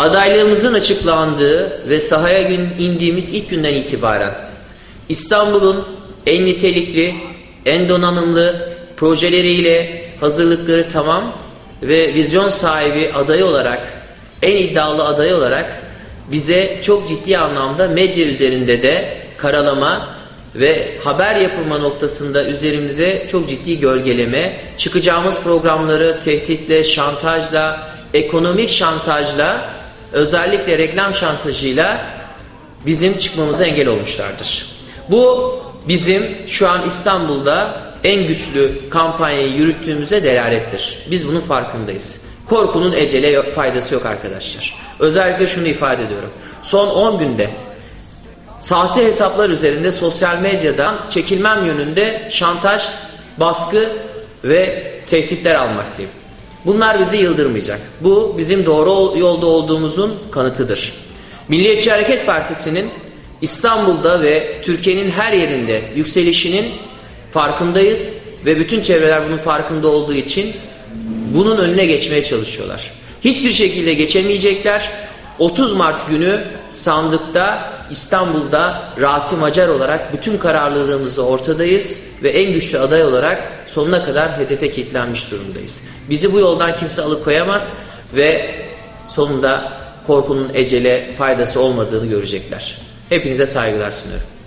Adaylığımızın açıklandığı ve sahaya gün indiğimiz ilk günden itibaren İstanbul'un en nitelikli, en donanımlı projeleriyle hazırlıkları tamam ve vizyon sahibi aday olarak, en iddialı aday olarak bize çok ciddi anlamda medya üzerinde de karalama ve haber yapılma noktasında üzerimize çok ciddi gölgeleme, çıkacağımız programları tehditle, şantajla, ekonomik şantajla, özellikle reklam şantajıyla bizim çıkmamıza engel olmuşlardır. Bu bizim şu an İstanbul'da en güçlü kampanyayı yürüttüğümüze delalettir. Biz bunun farkındayız. Korkunun ecele yok- faydası yok arkadaşlar. Özellikle şunu ifade ediyorum. Son 10 günde sahte hesaplar üzerinde sosyal medyadan çekilmem yönünde şantaj, baskı ve tehditler almaktayım. Bunlar bizi yıldırmayacak. Bu bizim doğru ol- yolda olduğumuzun kanıtıdır. Milliyetçi Hareket Partisi'nin İstanbul'da ve Türkiye'nin her yerinde yükselişinin farkındayız ve bütün çevreler bunun farkında olduğu için bunun önüne geçmeye çalışıyorlar. Hiçbir şekilde geçemeyecekler. 30 Mart günü sandıkta İstanbul'da Rasim Acar olarak bütün kararlılığımızla ortadayız ve en güçlü aday olarak sonuna kadar hedefe kilitlenmiş durumdayız. Bizi bu yoldan kimse alıkoyamaz ve sonunda korkunun ecele faydası olmadığını görecekler. Hepinize saygılar sunuyorum.